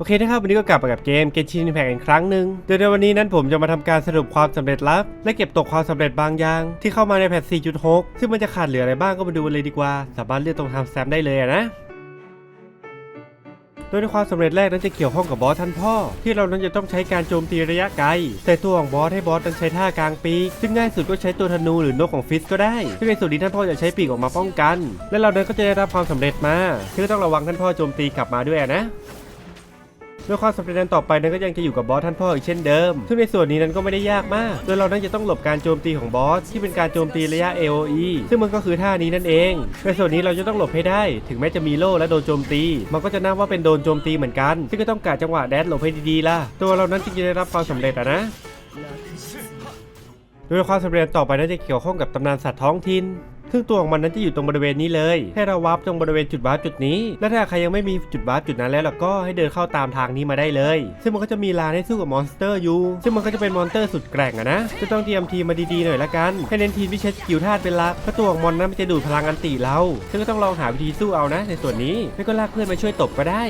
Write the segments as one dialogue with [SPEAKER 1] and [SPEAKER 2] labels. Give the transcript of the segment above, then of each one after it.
[SPEAKER 1] โอเคนะครับวันนี้ก็กลับมากับเกมเก n ชินแพ t อีกครั้งหนึ่งโดยในวันนี้นั้นผมจะมาทำการสรุปความสำเร็จลับ และเก็บตกความสำเร็จบางอย่าง ที่เข้ามาในแพท 4.6 ซึ่งมันจะขาดเหลืออะไรบ้างก็มาดูกันเลยดีกว่า สามารถเลือกตรงทำแซมได้เลยนะโดยในความสำเร็จแรกนั้นจะเกี่ยวข้องกับบอสท่านพ่อ ที่เรานั้นจะต้องใช้การโจมตีระยะไกล แต่ตัวของบอสให้บอสนั้นใช้ท่ากลางปีกซึ่งง่ายสุดก็ใช้ตัวธนูหรือนกของฟิสก็ได้ซึ่งในส่วนนี้ท่านพ่อจะใช้ปีกออกมาป้องกัน และเรานั้นก็จะได้รับความสำเร็จมาคือต้องระวังท่านพ่อโจมตีกลับมาด้วยนะ ด้วยความสำเร็จนั้นต่อไปนั้นก็ยังจะอยู่กับบอสท่านพ่ออีกเช่นเดิม ซึ่งในส่วนนี้นั้นก็ไม่ได้ยากมาก โดยเรานั้นจะต้องหลบการโจมตีของบอสที่เป็นการโจมตีระยะ AOE ซึ่งมันก็คือท่านี้นั่นเอง ในส่วนนี้เราจะต้องหลบให้ได้ ถึงแม้จะมีโล่และโดนโจมตี มันก็จะนับว่าเป็นโดนโจมตีเหมือนกัน ซึ่งก็ต้องการจังหวะแดดหลบให้ดีๆล่ะ ตัวเรานั้นจึงจะได้รับความสำเร็จอะนะโดยความสำเร็จต่อไปนั้นจะเกี่ยวข้องกับตำนานสัตว์ท้องถิ่น ซึ่งตัวของมันนั้นจะอยู่ตรงบริเวณนี้เลย ให้เราวาร์ปตรงบริเวณจุดวาร์ปจุดนี้ และถ้าใครยังไม่มีจุดวาร์ปจุดนั้นแล้วล่ะก็ให้เดินเข้าตามทางนี้มาได้เลย ซึ่งมันก็จะมีลานให้สู้กับมอนสเตอร์อยู่ ซึ่งมันก็จะเป็นมอนสเตอร์สุดแกร่งอะนะ จะต้องเตรียมทีมมาดีๆหน่อยละกัน ให้เน้นทีมที่ใช้สกิลธาตุเป็นหลักเพราะตัวของมอนนั้นมันจะดูดพลังอันติเรา ซึ่งก็ต้องลองหาวิธีสู้เอานะ ในส่วนนี้ไม่ก็ลากเพื่อนมาช่วยตบก็ได้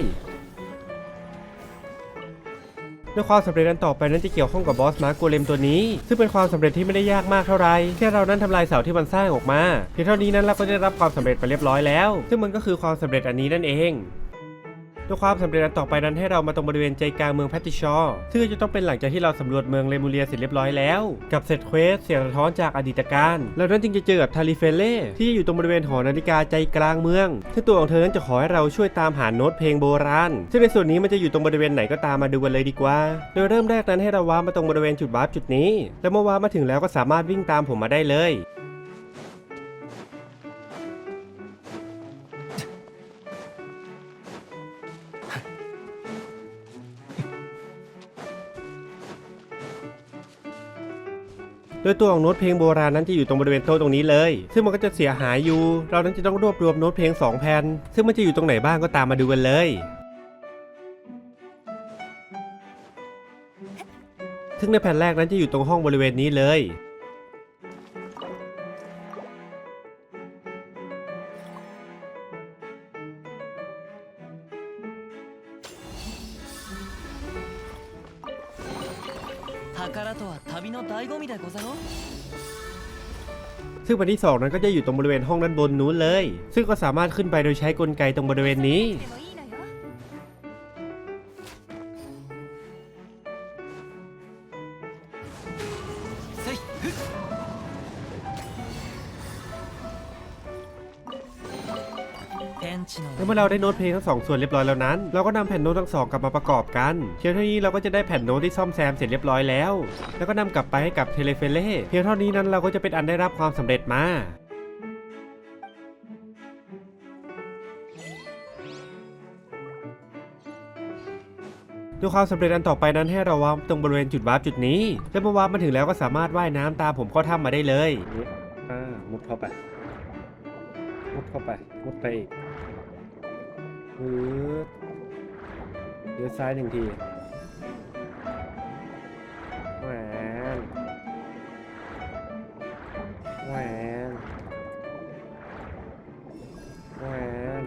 [SPEAKER 1] ด้วยความสำเร็จนั้นต่อไปนั้นจะเกี่ยวข้องกับบอสมาร์กโกเลมตัวนี้ ซึ่งเป็นความสำเร็จที่ไม่ได้ยากมากเท่าไหร่แค่เรานั้นทำลายเสาที่มันสร้างออกมาเพียงเท่านี้นั้นเราก็ได้รับความสำเร็จไปเรียบร้อยแล้ว ซึ่งมันก็คือความสำเร็จอันนี้นั่นเอง ด้วยความสำเร็จอันต่อไปนั้นให้เรามาตรงบริเวณใจกลางเมืองแพตติชอร์ซึ่งจะต้องเป็นหลังจากที่เราสำรวจเมืองเลมูเรียเสร็จเรียบร้อยแล้ว กับเซตเควสเสียงสะท้อนจากอดีตการแล้วนั้นจึงจะเจอกับทาริเฟเล่ที่อยู่ตรงบริเวณหอนาฬิกาใจกลางเมืองซึ่งตัวของเธอนั้นจะขอให้เราช่วยตามหาโน้ตเพลงโบราณ ซึ่งในส่วนนี้มันจะอยู่ตรงบริเวณไหนก็ตามมาดูกันเลยดีกว่า โดยเริ่มแรกนั้นให้เราว้าร์ปมาตรงบริเวณจุดวาร์ปจุดนี้ แล้วเมื่อว้าร์ปมาถึงแล้วก็สามารถวิ่งตามผมมาได้เลย โดยตัวของโน้ตเพลงโบราณนั้นจะอยู่ตรงบริเวณโต๊ะตรงนี้เลย ซึ่งมันก็จะเสียหายอยู่ เรานั้นจะต้องรวบรวมโน้ตเพลง2แผ่นซึ่งมันจะอยู่ตรงไหนบ้างก็ตามมาดูกันเลยซึ่งในแผ่นแรกนั้นจะอยู่ตรงห้องบริเวณนี้เลย
[SPEAKER 2] 宝とは旅の醍醐味でござろう
[SPEAKER 1] ซึ่งวันที่ 2 นั้นก็จะอยู่ตรงบริเวณห้องด้านบนนู้นเลย ซึ่งก็สามารถขึ้นไปโดยใช้กลไกตรงบริเวณนี้ เมื่อเราได้โน้ตเพลงทั้งสองส่วนเรียบร้อยแล้วนั้น เราก็นำแผ่นโน้ตทั้งสองกลับมาประกอบกันเพียงเท่านี้เราก็จะได้แผ่นโน้ตที่ซ่อมแซมเสร็จเรียบร้อยแล้ว แล้วก็นำกลับไปให้กับเทเลเฟเล่เพียงเท่านี้นั้นเราก็จะเป็นอันได้รับความสำเร็จมาด้วยความสำเร็จอันต่อไปนั้นให้เราวาร์ปตรงบริเวณจุดวาร์ปจุดนี้และเมื่อวาร์ปมาถึงแล้วก็สามารถว่ายน้ำตามผมเข้าถ้ำมาได้เลยอ่ามุดเข้าไป มุดเข้าไป มุดไปอีก ปื๊เลี้ยวซ้ายหนึ่งทีแหวนแหวนแหวน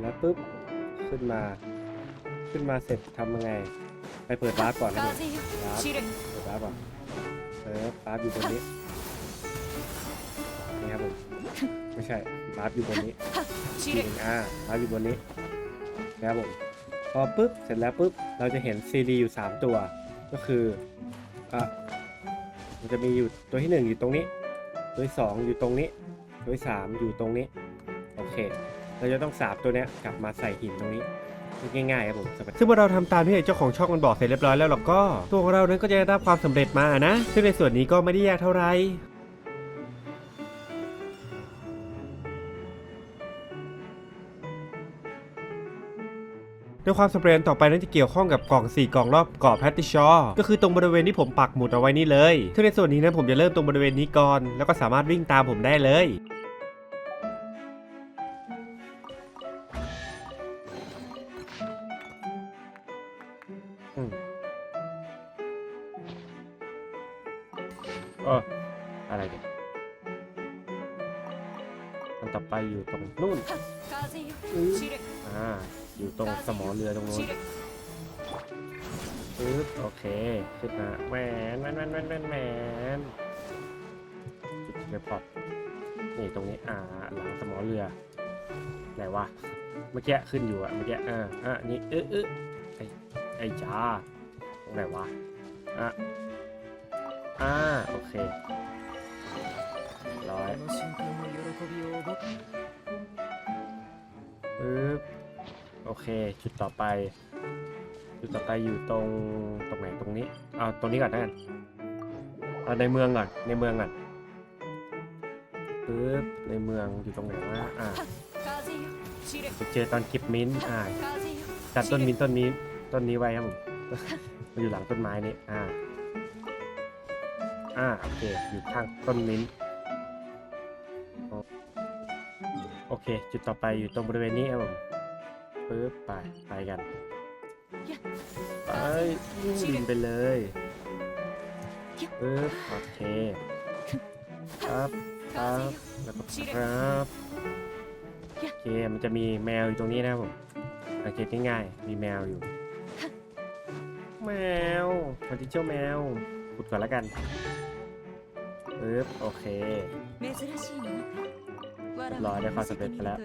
[SPEAKER 1] แล้วปุ๊บ ขึ้นมา ขึ้นมาเสร็จทำยังไง ไปเปิดบาร์ก่อนนะ
[SPEAKER 3] ค
[SPEAKER 1] รั
[SPEAKER 3] บ
[SPEAKER 1] เปิดบาร์ก่อนเออบาร์อยู่ตรงนี้ นี่ครับผมไม่ใช่ร้านอยู่บนนี้
[SPEAKER 3] 散
[SPEAKER 1] ที
[SPEAKER 3] る
[SPEAKER 1] หนึ่งอ่าร้านอยู่บนนี้นะครับผมพอปุ๊บเสร็จแล้วปุ๊บเราจะเห็นซีดีอยู่ 3 ตัว ก็คืออะมันจะมีอยู่ตัวที่ 1 อยู่ตรงนี้ ตัวที่2อยู่ตรงนี้ ตัวที่3อยู่ตรงนี้โอเค เราจะต้องสาบตัวเนี้ยกลับมาใส่หินตรงนี้ง่ายๆครับผมซึ่งเมื่อเราทำตามที่เจ้าของช่องมันบอกเสร็จเรียบร้อยแล้วเราก็ตัวของเรานั้นก็จะได้รับความสำเร็จมานะ ซึ่งในส่วนนี้ก็ไม่ได้ยากเท่าไหร่ โดยความสเปรนต่อไปนั้นจะเกี่ยวข้องกับกล่อง 4 กล่องรอบเกาะแพตติชอก็คือตรงบริเวณที่ผมปักหมุดเอาไว้นี่เลยซึ่งในส่วนนี้นะผมจะเริ่มตรงบริเวณนี้ก่อน แล้วก็สามารถวิ่งตามผมได้เลยเอออะไรกันมันต่อไปอยู่ตรงนู่นอ่า อยู่ตรงสมอเรือตรงนู้นโอเคขึ้นมาแหวนแหวนแหวนแหนแหนแหวนจุดเรือปอนี่ตรงนี้อ่าหลังสมอเรือไหนวะเมื่อกี้ขึ้นอยู่อะเมื่อกี้อ่าอะนี่เออเออไอไอจ้าตรงไหนวะอะอ่าโอเครอยปึ๊บ โอเค จุดต่อไป จุดต่อไปอยู่ตรงตรงไหนตรงนี้เอาตรงนี้ก่อนนะกันเอาในเมืองก่อนในเมืองก่อนปึ๊บในเมืองอยู่ตรงไหนวะอ่าไปเจอตอนคลิปมิ้นอ่าตัดต้นมิ้นต้นนี้ต้นนี้ไว้ครับผมมันอยู่หลังต้นไม้นี่อ่าอ่าโอเคอยู่ข้างต้นมิ้นโอเค จุดต่อไปอยู่ตรงบริเวณนี้ครับผมึ๊บไปไปกันไปดินไปเลยปึ๊บโอเคครับครับแล้วก็ครับโอเคมันจะมีแมวอยู่ตรงนี้นะผมโอเคง่ายๆมีแมวอยู่ แมวพอดีเจ้าแมวขุดก่อนแล้วกันปึ๊บโอเครอได้ความสำเร็จไปแล้ว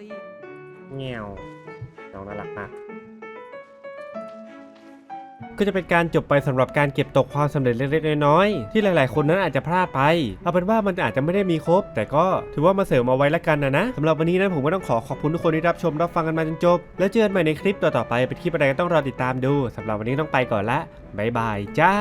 [SPEAKER 1] เงี้ยว น้องน่ารักมากก็จะเป็นการจบไปสำหรับการเก็บตกความสำเร็จเล็กๆน้อยๆที่หลายๆ คนนั้นอาจจะพลาดไป เอาเป็นว่ามันอาจจะไม่ได้มีครบ แต่ก็ถือว่ามาเสริมเอาไว้ละกันนะนะสำหรับวันนี้นั้นผมก็ต้องขอขอบคุณทุกคนที่รับชมรับฟังกันมาจนจบ แล้วเจอกันใหม่ในคลิปต่อๆไปเป็นคลิปอะไรก็ต้องรอติดตามดูสำหรับวันนี้ต้องไปก่อนละบ๊ายบายจ้า